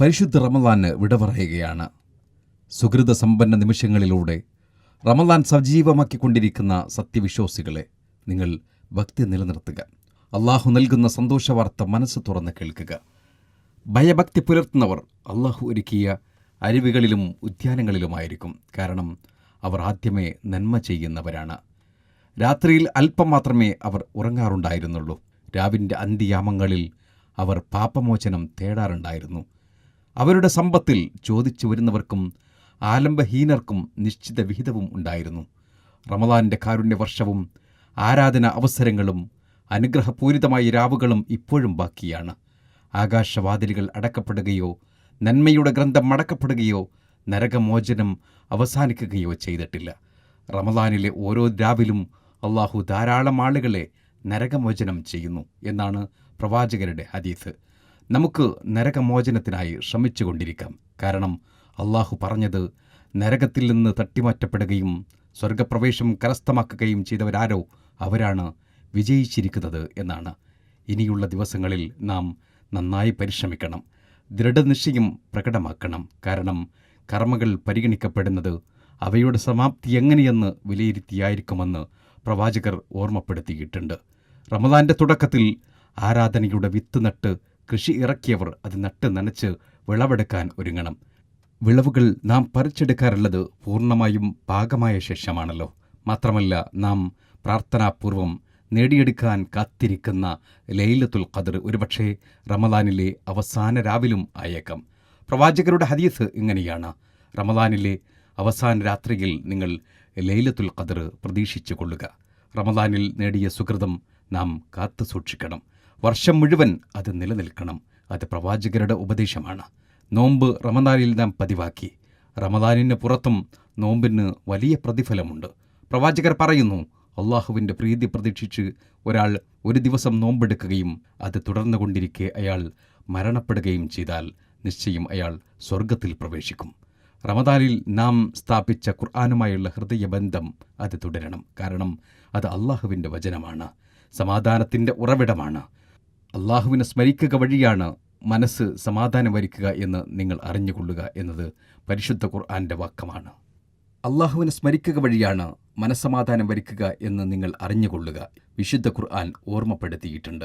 പരിശുദ്ധ റമദാന് വിട പറയുകയാണ്. സുഹൃത സമ്പന്ന നിമിഷങ്ങളിലൂടെ റമദാൻ സജീവമാക്കിക്കൊണ്ടിരിക്കുന്ന സത്യവിശ്വാസികളെ നിങ്ങൾ ഭക്തി നിലനിർത്തുക. അള്ളാഹു നൽകുന്ന സന്തോഷവാർത്ത മനസ്സ് തുറന്ന് കേൾക്കുക. ഭയഭക്തി പുലർത്തുന്നവർ അള്ളാഹു ഒരുക്കിയ അരുവികളിലും ഉദ്യാനങ്ങളിലുമായിരിക്കും. കാരണം അവർ ആദ്യമേ നന്മ ചെയ്യുന്നവരാണ്. രാത്രിയിൽ അല്പം മാത്രമേ അവർ ഉറങ്ങാറുണ്ടായിരുന്നുള്ളൂ. രാവിന്റെ അന്ത്യയാമങ്ങളിൽ അവർ പാപമോചനം തേടാറുണ്ടായിരുന്നു. അവരുടെ സമ്പത്തിൽ ചോദിച്ചു വരുന്നവർക്കും ആലംബഹീനർക്കും നിശ്ചിത വിഹിതവും ഉണ്ടായിരുന്നു. റമദാന്റെ കാരുണ്യവർഷവും ആരാധന അവസരങ്ങളും അനുഗ്രഹപൂരിതമായ രാവുകളും ഇപ്പോഴും ബാക്കിയാണ്. ആകാശവാതിലുകൾ അടക്കപ്പെടുകയോ നന്മയുടെ ഗ്രന്ഥം മടക്കപ്പെടുകയോ നരകമോചനം അവസാനിക്കുകയോ ചെയ്തിട്ടില്ല. റമദാനിലെ ഓരോ രാവിലും അള്ളാഹു ധാരാളം ആളുകളെ നരകമോചനം ചെയ്യുന്നു എന്നാണ് പ്രവാചകരുടെ ഹദീസ്. നമുക്ക് നരകമോചനത്തിനായി ശ്രമിച്ചുകൊണ്ടിരിക്കാം. കാരണം അള്ളാഹു പറഞ്ഞത് നരകത്തിൽ നിന്ന് തട്ടിമാറ്റപ്പെടുകയും സ്വർഗപ്രവേശം കരസ്ഥമാക്കുകയും ചെയ്തവരാരോ അവരാണ് വിജയിച്ചിരിക്കുന്നത് എന്നാണ്. ഇനിയുള്ള ദിവസങ്ങളിൽ നാം നന്നായി പരിശ്രമിക്കണം. ദൃഢനിശ്ചയം പ്രകടമാക്കണം. കാരണം കർമ്മകൾ പരിഗണിക്കപ്പെടുന്നത് അവയുടെ സമാപ്തി എങ്ങനെയെന്ന് വിലയിരുത്തിയായിരിക്കുമെന്ന് പ്രവാചകർ ഓർമ്മപ്പെടുത്തിയിട്ടുണ്ട്. റമദാന്റെ തുടക്കത്തിൽ ആരാധനയുടെ വിത്ത് നട്ട് കൃഷി ഇറക്കിയവർ അത് നട്ട് നനച്ച് വിളവെടുക്കാൻ ഒരുങ്ങണം. വിളവുകൾ നാം പറിച്ചെടുക്കാറുള്ളത് പൂർണമായും പാകമായ ശേഷമാണല്ലോ. മാത്രമല്ല നാം പ്രാർത്ഥനാപൂർവം നേടിയെടുക്കാൻ കാത്തിരിക്കുന്ന ലൈലത്തുൽ ഖദർ ഒരുപക്ഷെ റമദാനിലെ അവസാന രാവിലും ആയേക്കാം. പ്രവാചകരുടെ ഹദീസ് ഇങ്ങനെയാണ്. റമദാനിലെ അവസാന രാത്രിയിൽ നിങ്ങൾ ലൈലത്തുൽ ഖദർ പ്രതീക്ഷിച്ചു കൊള്ളുക റമദാനിൽ നേടിയ സുഹൃതം നാം കാത്തു സൂക്ഷിക്കണം വർഷം മുഴുവൻ അത് നിലനിൽക്കണം. അത് പ്രവാചകരുടെ ഉപദേശമാണ്. നോമ്പ് റമദാനിൽ നാം പതിവാക്കി. റമദാനിന് പുറത്തും നോമ്പിന് വലിയ പ്രതിഫലമുണ്ട്. പ്രവാചകർ പറയുന്നു അള്ളാഹുവിന്റെ പ്രീതി പ്രതീക്ഷിച്ച് ഒരാൾ ഒരു ദിവസം നോമ്പെടുക്കുകയും അത് തുടർന്നുകൊണ്ടിരിക്കെ അയാൾ മരണപ്പെടുകയും ചെയ്താൽ നിശ്ചയം അയാൾ സ്വർഗത്തിൽ പ്രവേശിക്കും. റമദാനിൽ നാം സ്ഥാപിച്ച ഖുർആാനുമായുള്ള ഹൃദയബന്ധം അത് തുടരണം. കാരണം അത് അള്ളാഹുവിന്റെ വചനമാണ്. സമാധാനത്തിന്റെ ഉറവിടമാണ്. അള്ളാഹുവിനെ സ്മരിക്കുക വഴിയാണ് മനസ്സ് സമാധാനം വരിക്കുക എന്ന് നിങ്ങൾ അറിഞ്ഞുകൊള്ളുക എന്നത് പരിശുദ്ധ ഖുർആാന്റെ വാക്കമാണ് അള്ളാഹുവിനെ സ്മരിക്കുക വഴിയാണ് മനസ്സമാധാനം വരിക്കുക എന്ന് നിങ്ങൾ അറിഞ്ഞുകൊള്ളുക. വിശുദ്ധ ഖുർആൻ ഓർമ്മപ്പെടുത്തിയിട്ടുണ്ട്.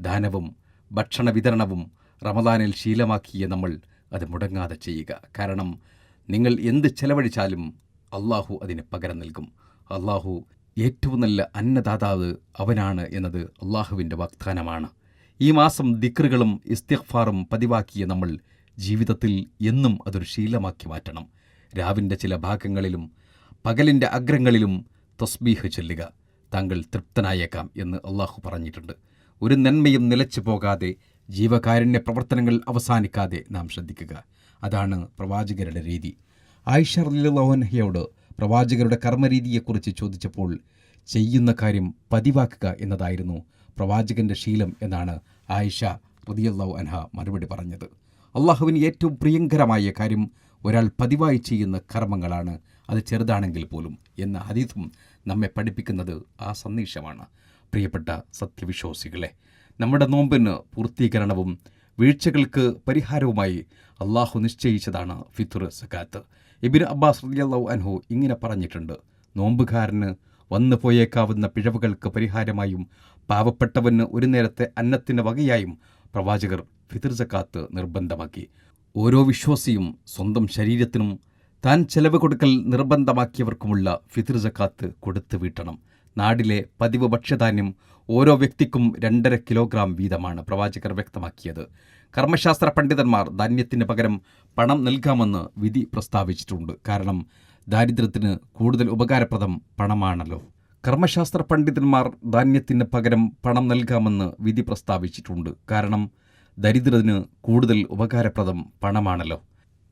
ദാനവും ഭക്ഷണ വിതരണവും റമദാനിൽ ശീലമാക്കിയ നമ്മൾ അത് മുടങ്ങാതെ ചെയ്യുക. കാരണം നിങ്ങൾ എന്ത് ചെലവഴിച്ചാലും അള്ളാഹു അതിന് പകരം നൽകും. അള്ളാഹു ഏറ്റവും നല്ല അന്നദാതാവ് അവനാണ് എന്നത് അള്ളാഹുവിന്റെ വാഗ്ദാനമാണ്. ഈ മാസം ദിക്റുകളും ഇസ്തിഗ്ഫാറും പതിവാക്കിയ നമ്മൾ ജീവിതത്തിൽ എന്നും അതൊരു ശീലമാക്കി മാറ്റണം. രാവിന്റെ ചില ഭാഗങ്ങളിലും പകലിന്റെ അഗ്രങ്ങളിലും തസ്ബീഹ് ചൊല്ലുക. താങ്കൾ തൃപ്തനായേക്കാം എന്ന് അള്ളാഹു പറഞ്ഞിട്ടുണ്ട്. ഒരു നന്മയും നിലച്ചു പോകാതെ ജീവകാരുണ്യ പ്രവർത്തനങ്ങൾ അവസാനിക്കാതെ നാം ശ്രദ്ധിക്കുക. അതാണ് പ്രവാചകരുടെ രീതി. ആയിഷ ലോഹൻഹയോട് പ്രവാചകരുടെ കർമ്മരീതിയെക്കുറിച്ച് ചോദിച്ചപ്പോൾ ചെയ്യുന്ന കാര്യം പതിവാക്കുക എന്നതായിരുന്നു പ്രവാചകന്റെ ശീലം എന്നാണ് ആയിഷ റതിയല്ലാഹു അൻഹ മറുപടി പറഞ്ഞത്. അള്ളാഹുവിന് ഏറ്റവും പ്രിയങ്കരമായ കാര്യം ഒരാൾ പതിവായി ചെയ്യുന്ന കർമ്മങ്ങളാണ്. അത് ചെറുതാണെങ്കിൽ പോലും എന്ന ഹദീസും നമ്മെ പഠിപ്പിക്കുന്നത് ആ സന്ദേശമാണ്. പ്രിയപ്പെട്ട സത്യവിശ്വാസികളെ നമ്മുടെ നോമ്പിന് പൂർത്തീകരണവും വീഴ്ചകൾക്ക് പരിഹാരവുമായി അള്ളാഹു നിശ്ചയിച്ചതാണ് ഫിത്തുർ സക്കാത്ത് ഇബിൻ അബ്ബാസ് റളിയല്ലാഹു അൻഹു ഇങ്ങനെ പറഞ്ഞിട്ടുണ്ട് നോമ്പുകാരന് വന്നു പോയേക്കാവുന്ന പിഴവുകൾക്ക് പരിഹാരമായും പാവപ്പെട്ടവന് ഒരു നേരത്തെ അന്നത്തിന് വകയായും പ്രവാചകർ ഫിതൃജക്കാത്ത് നിർബന്ധമാക്കി. ഓരോ വിശ്വാസിയും സ്വന്തം ശരീരത്തിനും താൻ ചെലവ് കൊടുക്കൽ നിർബന്ധമാക്കിയവർക്കുമുള്ള ഫിതൃജക്കാത്ത് കൊടുത്തു വീട്ടണം. നാടിലെ പതിവ് ഭക്ഷ്യധാന്യം ഓരോ വ്യക്തിക്കും രണ്ടര കിലോഗ്രാം വീതമാണ് പ്രവാചകർ വ്യക്തമാക്കിയത്. കർമ്മശാസ്ത്ര പണ്ഡിതന്മാർ ധാന്യത്തിന് പകരം പണം നൽകാമെന്ന് വിധി പ്രസ്താവിച്ചിട്ടുണ്ട്. കാരണം ദാരിദ്ര്യത്തിന് കൂടുതൽ ഉപകാരപ്രദം പണമാണല്ലോ. കർമ്മശാസ്ത്ര പണ്ഡിതന്മാർ ധാന്യത്തിന് പകരം പണം നൽകാമെന്ന് വിധി പ്രസ്താവിച്ചിട്ടുണ്ട്. കാരണം ദരിദ്രത്തിന് കൂടുതൽ ഉപകാരപ്രദം പണമാണല്ലോ.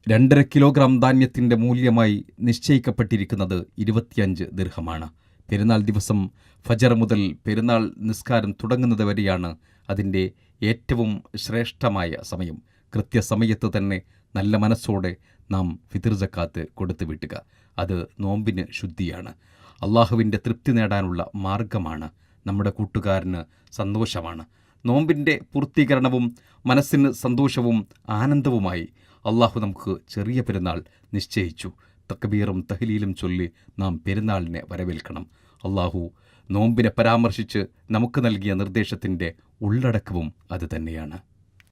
രണ്ടര കിലോഗ്രാം ധാന്യത്തിന്റെ മൂല്യമായി നിശ്ചയിക്കപ്പെട്ടിരിക്കുന്നത് ഇരുപത്തിയഞ്ച് ദീർഘമാണ് പെരുന്നാൾ ദിവസം ഫജർ മുതൽ പെരുന്നാൾ നിസ്കാരം തുടങ്ങുന്നത് വരെയാണ് അതിന്റെ ഏറ്റവും ശ്രേഷ്ഠമായ സമയം. കൃത്യസമയത്ത് തന്നെ നല്ല മനസ്സോടെ നാം ഫിതിർ ജക്കാത്ത് കൊടുത്തു വിട്ടുക അത് നോമ്പിന് ശുദ്ധിയാണ്. അള്ളാഹുവിന്റെ തൃപ്തി നേടാനുള്ള മാർഗമാണ്. നമ്മുടെ കൂട്ടുകാരന് സന്തോഷമാണ്. നോമ്പിന്റെ പൂർത്തീകരണവും മനസ്സിന് സന്തോഷവും ആനന്ദവുമായി അള്ളാഹു നമുക്ക് ചെറിയ പെരുന്നാൾ നിശ്ചയിച്ചു. തക്കബീറും തഹലീലും ചൊല്ലി നാം പെരുന്നാളിനെ വരവേൽക്കണം. അള്ളാഹു നോമ്പിനെ പരാമർശിച്ച് നമുക്ക് നൽകിയ നിർദ്ദേശത്തിന്റെ ഉള്ളടക്കവും അതുതന്നെയാണ്